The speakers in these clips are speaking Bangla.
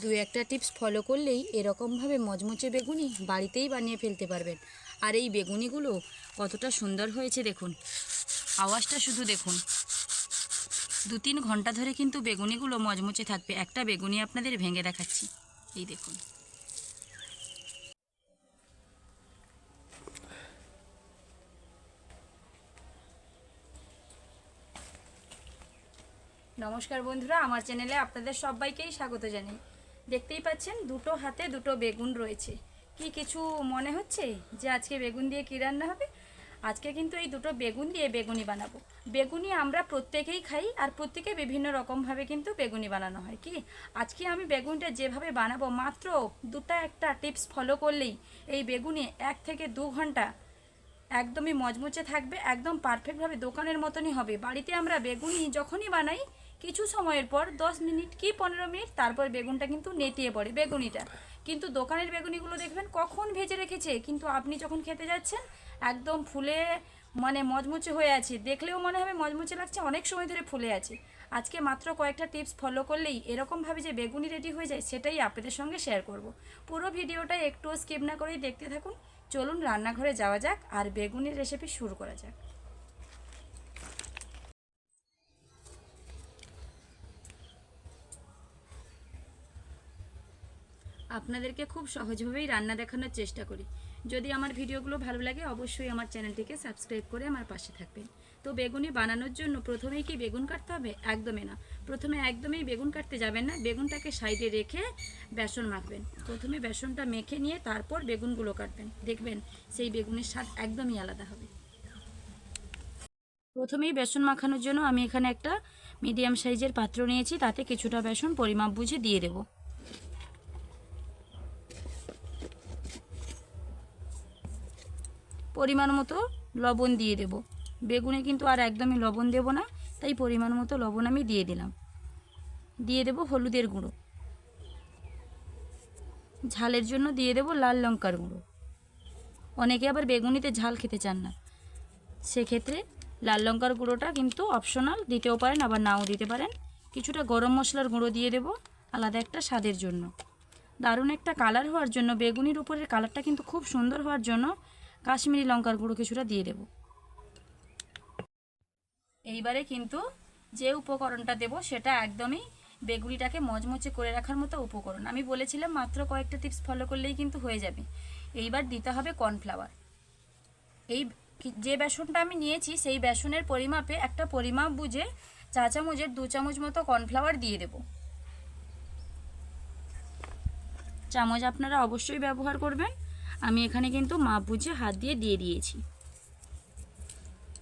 দু একটা টিপস ফলো করলেই এরকমভাবে মজমচে বেগুনি বাড়িতেই বানিয়ে ফেলতে পারবেন। আর এই বেগুনিগুলো কতটা সুন্দর হয়েছে দেখুন। আওয়াজটা শুধু দেখুন। দু তিন ঘণ্টা ধরে কিন্তু বেগুনিগুলো মচমচে থাকবে। একটা বেগুনি আপনাদের ভেঙে দেখাচ্ছি। এই দেখুন। নমস্কার বন্ধুরা, আমার চ্যানেলে আপনাদের সবাইকেই স্বাগত জানাই। দেখতেই পাচ্ছেন দুটো হাতে দুটো বেগুন রয়েছে। কি কিছু মনে হচ্ছে যে আজকে বেগুন দিয়ে কী রান্না হবে? আজকে কিন্তু এই দুটো বেগুন দিয়ে বেগুনি বানাবো। বেগুনি আমরা প্রত্যেকেই খাই আর প্রত্যেকে বিভিন্ন রকমভাবে কিন্তু বেগুনি বানানো হয়, কি? আজকে আমি বেগুনটা যেভাবে বানাবো, মাত্র দুটো একটা টিপস ফলো করলেই এই বেগুনি এক থেকে দু ঘণ্টা একদমই মজমুচে থাকবে, একদম পারফেক্টভাবে দোকানের মতনই হবে। বাড়িতে আমরা বেগুনি যখনই বানাই কিছু সময়ের পর দশ মিনিট কি পনেরো মিনিট, তারপর বেগুনটা কিন্তু নেতিয়ে পড়ে বেগুনিটা। কিন্তু দোকানের বেগুনিগুলো দেখবেন কখন ভেজে রেখেছে, কিন্তু আপনি যখন খেতে যাচ্ছেন, একদম ফুলে মানে মজমুচে হয়ে আছে। দেখলেও মনে হবে মজমুচে লাগছে, অনেক সময় ধরে ফুলে আছে। আজকে মাত্র কয়েকটা টিপস ফলো করলেই এরকমভাবে যে বেগুনি রেডি হয়ে যায়, সেটাই আপনাদের সঙ্গে শেয়ার করব। পুরো ভিডিওটা একটু স্কিপ না করেই দেখতে থাকুন। চলুন রান্নাঘরে যাওয়া যাক আর বেগুনের রেসিপি শুরু করা যাক। আপনাদেরকে খুব সহজভাবেই রান্না দেখানোর চেষ্টা করি। যদি আমার ভিডিওগুলো ভালো লাগে, অবশ্যই আমার চ্যানেলটিকে সাবস্ক্রাইব করে আমার পাশে থাকবেন। তো বেগুনি বানানোর জন্য প্রথমেই কি বেগুন কাটতে হবে? একদমই না। প্রথমে একদমই বেগুন কাটতে যাবেন না, বেগুনটাকে সাইডে রেখে বেসন মাখবেন। প্রথমে বেসনটা মেখে নিয়ে তারপর বেগুনগুলো কাটবেন। দেখবেন সেই বেগুনের স্বাদ একদমই আলাদা হবে। প্রথমেই বেসন মাখানোর জন্য আমি এখানে একটা মিডিয়াম সাইজের পাত্র নিয়েছি, তাতে কিছুটা বেসন পরিমাপ বুঝে দিয়ে দেবো। পরিমাণ মতো লবণ দিয়ে দেব। বেগুনে কিন্তু আর একদমই লবণ দেব না, তাই পরিমাণ মতো লবণ আমি দিয়ে দিলাম। দিয়ে দেব হলুদের গুঁড়ো। ঝালের জন্য দিয়ে দেব লাল লঙ্কার গুঁড়ো। অনেকে আবার বেগুনিতে ঝাল খেতে চান না। সেক্ষেত্রে লাল লঙ্কার গুঁড়োটা কিন্তু অপশনাল দিতেও পারেন, আবার নাও দিতে পারেন। কিছুটা গরম মশলার গুঁড়ো দিয়ে দেব আলাদা একটা স্বাদের জন্য। দারুণ একটা কালার হওয়ার জন্য, বেগুনির উপরের কালারটা কিন্তু খুব সুন্দর হওয়ার জন্য কাশ্মীরি লঙ্কার গুঁড়ো কিছুটা দিয়ে দেব। এইবারে কিন্তু যে উপকরণটা দেব, সেটা একদমই বেগুনিটাকে মজমচে করে রাখার মতো উপকরণ। আমি বলেছিলাম মাত্র কয়েকটা টিপস ফলো করলেই কিন্তু হয়ে যাবে। এইবার দিতে হবে কর্নফ্লাওয়ার। এই যে বেসনটা আমি নিয়েছি, সেই বেসনের পরিমাপে একটা পরিমাপ বুঝে চা চামচের দু চামচ মতো কর্নফ্লাওয়ার দিয়ে দেব। চামচ আপনারা অবশ্যই ব্যবহার করবেন। আমি এখানে কিন্তু মাপ বুঝে হাত দিয়ে দিয়ে দিয়েছি।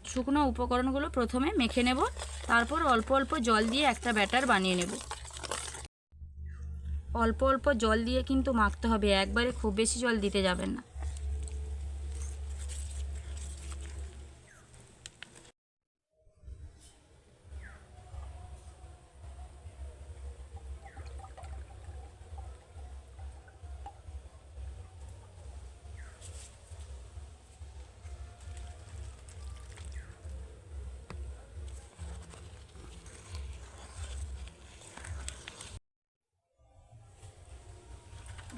শুকনো উপকরণগুলো প্রথমে মেখে নেব, তারপর অল্প অল্প জল দিয়ে একটা ব্যাটার বানিয়ে নেব। অল্প অল্প জল দিয়ে কিন্তু মাখতে হবে, একবারে খুব বেশি জল দিতে যাবেন না।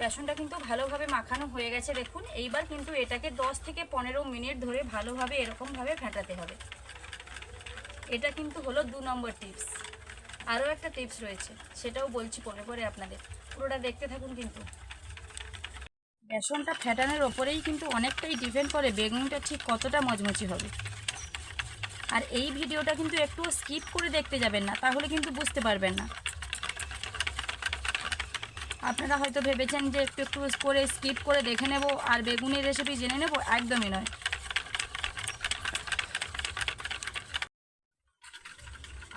বেসনটা কিন্তু ভালোভাবে মাখানো হয়ে গেছে, দেখুন। এইবার কিন্তু এটাকে 10 থেকে পনেরো মিনিট ধরে ভালোভাবে এরকমভাবে ফেটাতে হবে। এটা কিন্তু হলো দু নম্বর টিপস। আরও একটা টিপস রয়েছে, সেটাও বলছি পরে পরে আপনাদের। পুরোটা দেখতে থাকুন কিন্তু। বেসনটা ফেটানোর ওপরেই কিন্তু অনেকটাই ডিপেন্ড করে বেগুনটা ঠিক কতটা মচমচি হবে। আর এই ভিডিওটা কিন্তু একটু স্কিপ করে দেখতে যাবেন না, তাহলে কিন্তু বুঝতে পারবেন না। আপনারা হয়তো ভেবেছেন যে একটু একটু করে স্কিপ করে দেখে নেব, আর বেগুনের রেসিপি জেনে নেব, একদমই নয়।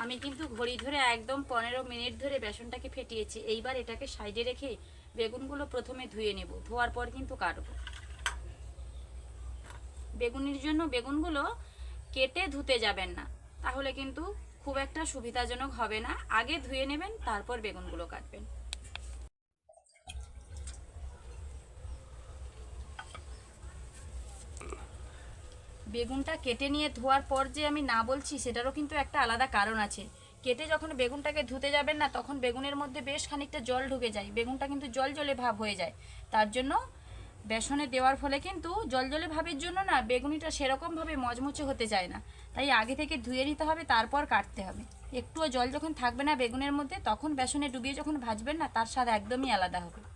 আমি কিন্তু ঘড়ি ধরে একদম পনেরো মিনিট ধরে বেসনটাকে ফেটিয়েছি, এইবার এটাকে সাইডে রেখে বেগুনগুলো প্রথমে ধুয়ে নেব, ধোয়ার পর কিন্তু কাটবো। বেগুনির জন্য বেগুনগুলো কেটে ধুতে যাবেন না, তাহলে কিন্তু খুব একটা সুবিধাজনক হবে না, আগে ধুয়ে নেবেন, তারপর বেগুনগুলো কাটবেন। বেগুনটা কেটে নিয়ে ধোয়ার পর যে আমি না বলছি, সেটারও কিন্তু একটা আলাদা কারণ আছে। কেটে যখন বেগুনটাকে ধুতে যাবেন না, তখন বেগুনের মধ্যে বেশ খানিকটা জল ঢুকে যায়। বেগুনটা কিন্তু জল জলে ভাব হয়ে যায়। তার জন্য বেসনে দেওয়ার ফলে কিন্তু জল জলে ভাবের জন্য না, বেগুনিটা সেরকমভাবে মচমচে হতে চায় না। তাই আগে থেকে ধুয়ে নিতে হবে, তারপর কাটতে হবে। একটুও জল যখন থাকবে না বেগুনের মধ্যে, তখন বেসনে ডুবিয়ে যখন ভাজবেন না, তার স্বাদ একদমই আলাদা হবে।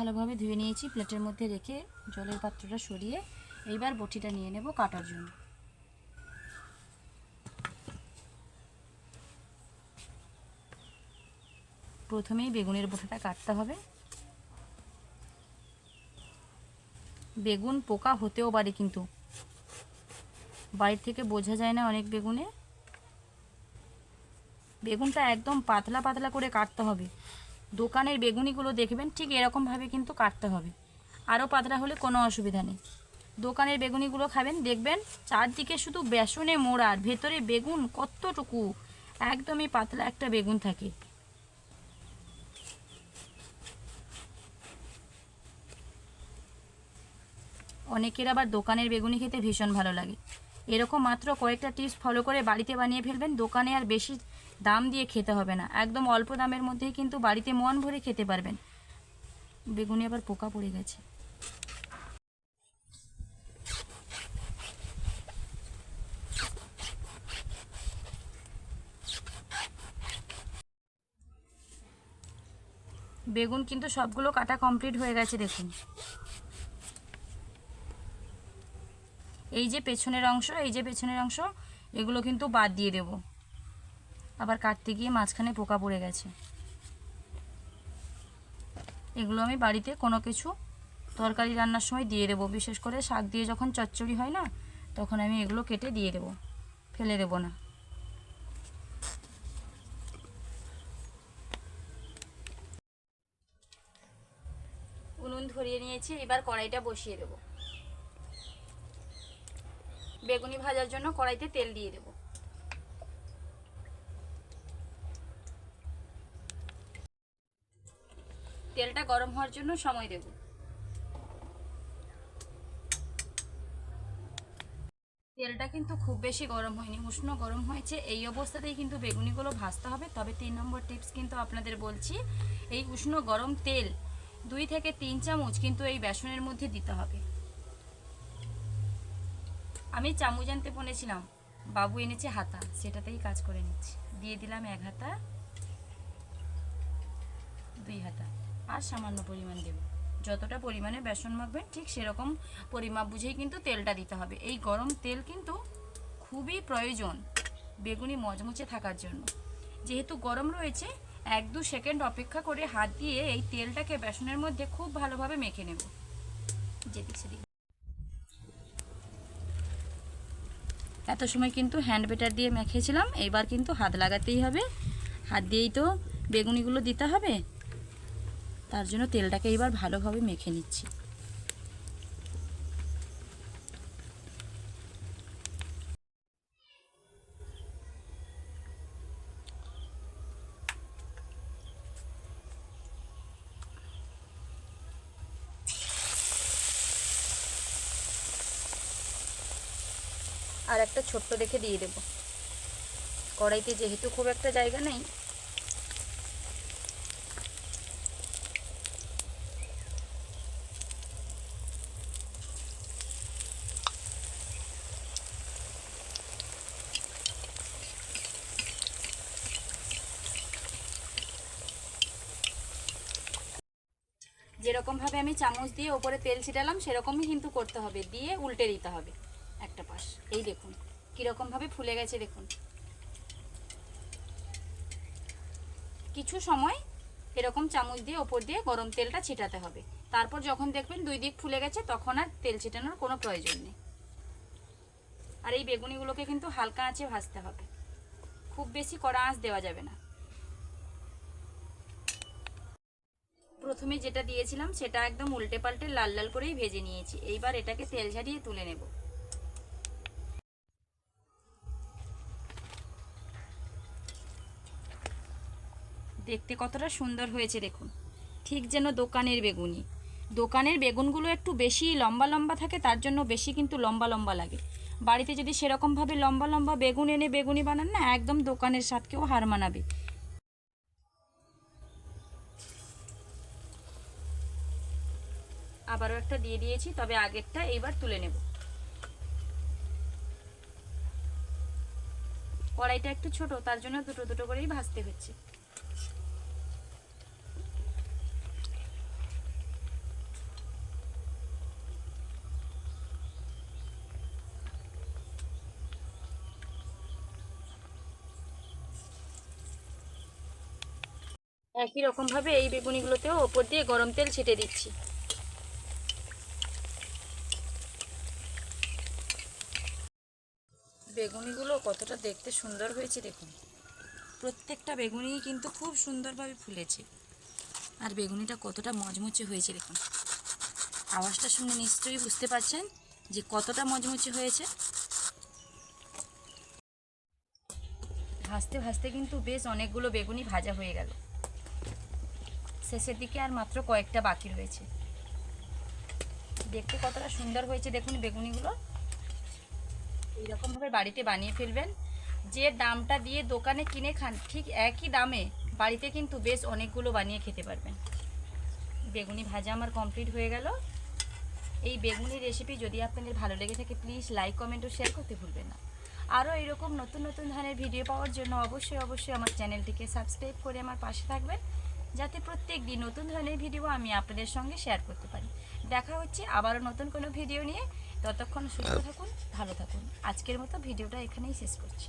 ভালোভাবে ধুয়ে নিয়েছি। প্লেটের মধ্যে রেখে জলের পাত্রটা সরিয়ে এইবার বটিটা নিয়ে নেব কাটার জন্য। প্রথমেই বেগুনের বোটাটা কাটতে হবে। বেগুন পোকা হতেও পারে কিন্তু। বাড়ির থেকে বোঝা যায় না অনেক বেগুনে। বেগুনটা একদম পাতলা পাতলা করে কাটতে হবে। দোকানের বেগুনিগুলো দেখবেন ঠিক এরকমভাবে কিন্তু কাটতে হবে। আরও পাতলা হলে কোনো অসুবিধা নেই। দোকানের বেগুনিগুলো খাবেন, দেখবেন চারদিকে শুধু বেসনে মোড়ার ভেতরে বেগুন কতটুকু, একদমই পাতলা একটা বেগুন থাকে। অনেকের আবার দোকানের বেগুনি খেতে ভীষণ ভালো লাগে। এরকম মাত্র কয়েকটা টিপস ফলো করে বাড়িতে বানিয়ে ফেলবেন, দোকানে আর বেশি দাম দিয়ে খেতে হবে না। একদম অল্প দামের মধ্যেই কিন্তু বাড়িতে মন ভরে খেতে পারবেন। বেগুনি আবার পোকা পড়ে গেছে। বেগুন কিন্তু সবগুলো কাটা কমপ্লিট হয়ে গেছে, দেখুন। এই যে পেছনের অংশ, এই যে পেছনের অংশ, এগুলো কিন্তু বাদ দিয়ে দেব। আবার কাটতে গিয়ে মাঝখানে পোকা পড়ে গেছে। এগুলো আমি বাড়িতে কোনো কিছু তরকারি রান্নার সময় দিয়ে দেবো। বিশেষ করে শাক দিয়ে যখন চচ্চড়ি হয় না, তখন আমি এগুলো কেটে দিয়ে দেবো। ফেলে দেবো না। উনুন ধরিয়ে নিয়েছি, এবার কড়াইটা বসিয়ে দেবো। বেগুনি ভাজার জন্য কড়াইতে তেল দিয়ে দেব। তেলটা গরম হওয়ার জন্য সময় দেব। তেলটা কিন্তু খুব বেশি গরম হয়নি, উষ্ণ গরম হয়েছে। এই অবস্থাতেই কিন্তু বেগুনিগুলো ভাজতে হবে। তবে তিন নম্বর টিপস কিন্তু আপনাদের বলছি, এই উষ্ণ গরম তেল দুই থেকে তিন চামচ কিন্তু এই বেসনের মধ্যে দিতে হবে। আমি চামচ আনতে বলেছিলাম বাবু এনেছে হাতা, সেটাতেই কাজ করে নিচ্ছি। দিয়ে দিলাম এক হাতা, দুই হাতা। আর সামান্য পরিমাণ দেব। যতটা পরিমাণে বেসন মাখবেন, ঠিক সেরকম পরিমাপ বুঝেই কিন্তু তেলটা দিতে হবে। এই গরম তেল কিন্তু খুবই প্রয়োজন বেগুনি মচমচে থাকার জন্য। যেহেতু গরম রয়েছে, এক দু সেকেন্ড অপেক্ষা করে হাত দিয়ে এই তেলটাকে বেসনের মধ্যে খুব ভালোভাবে মেখে নেব। যেদিক সেদিক। এত সময় কিন্তু হ্যান্ড বেটার দিয়ে মেখেছিলাম এইবার কিন্তু হাত লাগাতেই হবে। হাত দিয়েই তো বেগুনিগুলো দিতে হবে। তার জন্য তেলটাকে এবার ভালোভাবে মেখে নিচ্ছি। আর একটা ছোট্ট দেখে দিয়ে দেব। কড়াইতে যেহেতু খুব একটা জায়গা নেই আমি চামচ দিয়ে ওপরে তেল ছিটালাম, সেরকমই কিন্তু করতে হবে। দিয়ে উল্টে দিতে হবে একটা পাশ। এই দেখুন, কীরকমভাবে ফুলে গেছে, দেখুন। কিছু সময় এরকম চামচ দিয়ে ওপর দিয়ে গরম তেলটা ছিটাতে হবে। তারপর যখন দেখবেন দুই দিক ফুলে গেছে, তখন আর তেল ছিটানোর কোনো প্রয়োজন নেই। আর এই বেগুনিগুলোকে কিন্তু হালকা আঁচে ভাজতে হবে। খুব বেশি কড়া আঁচ দেওয়া যাবে না। প্রথমে যেটা দিয়েছিলাম, সেটা একদম উল্টে পাল্টে লাল লাল করেই ভেজে নিয়েছি। এইবার এটাকে তেল ঝারিয়ে তুলে নেব। দেখতে কতটা সুন্দর হয়েছে দেখুন। ঠিক যেন দোকানের বেগুনি। দোকানের বেগুনগুলো একটু বেশি লম্বা লম্বা থাকে, তার জন্য বেশি কিন্তু লম্বা লম্বা লাগে। বাড়িতে যদি সেরকমভাবে লম্বা লম্বা বেগুন এনে বেগুনি বানান না, একদম দোকানের স্বাদকেও হার মানাবে। আবারও একটা দিয়ে দিয়েছি, তবে আগেরটা এইবার তুলে নেব। কড়াইটা একটু ছোট, তার জন্য দুটো দুটো করেই ভাজতে হচ্ছে। একই রকমভাবে এই বেগুনিগুলোতেও ওপর দিয়ে গরম তেল ছিটে দিচ্ছি। বেগুনিগুলো কতটা দেখতে সুন্দর হয়েছে দেখুন। প্রত্যেকটা বেগুনি কিন্তু খুব সুন্দরভাবে ফুলেছে। আর বেগুনিটা কতটা মচমচে হয়েছে দেখুন। আওয়াজটা শুনে নিশ্চয়ই বুঝতে পারছেন যে কতটা মচমচে হয়েছে। ভাজতে ভাজতে কিন্তু বেশ অনেকগুলো বেগুনি ভাজা হয়ে গেল। শেষের দিকে আর মাত্র কয়েকটা বাকি রয়েছে। দেখতে কতটা সুন্দর হয়েছে দেখুন বেগুনিগুলো। এইরকমভাবে বাড়িতে বানিয়ে ফেলবেন। যে দামটা দিয়ে দোকানে কিনে খান, ঠিক একই দামে বাড়িতে কিন্তু বেশ অনেকগুলো বানিয়ে খেতে পারবেন। বেগুনি ভাজা আমার কমপ্লিট হয়ে গেল। এই বেগুনি রেসিপি যদি আপনাদের ভালো লেগে থাকে প্লিজ লাইক কমেন্ট ও শেয়ার করতে ভুলবেন না। আরও এরকম নতুন নতুন ধরনের ভিডিও পাওয়ার জন্য অবশ্যই অবশ্যই আমার চ্যানেলটিকে সাবস্ক্রাইব করে আমার পাশে থাকবেন। যাতে প্রত্যেক দিন নতুন ধরনের ভিডিও আমি আপনাদের সঙ্গে শেয়ার করতে পারি। দেখা হচ্ছে আবারও নতুন কোনো ভিডিও নিয়ে। ততক্ষণ সুস্থ থাকুন ভালো থাকুন। আজকের মতো ভিডিওটা এখানেই শেষ করছি।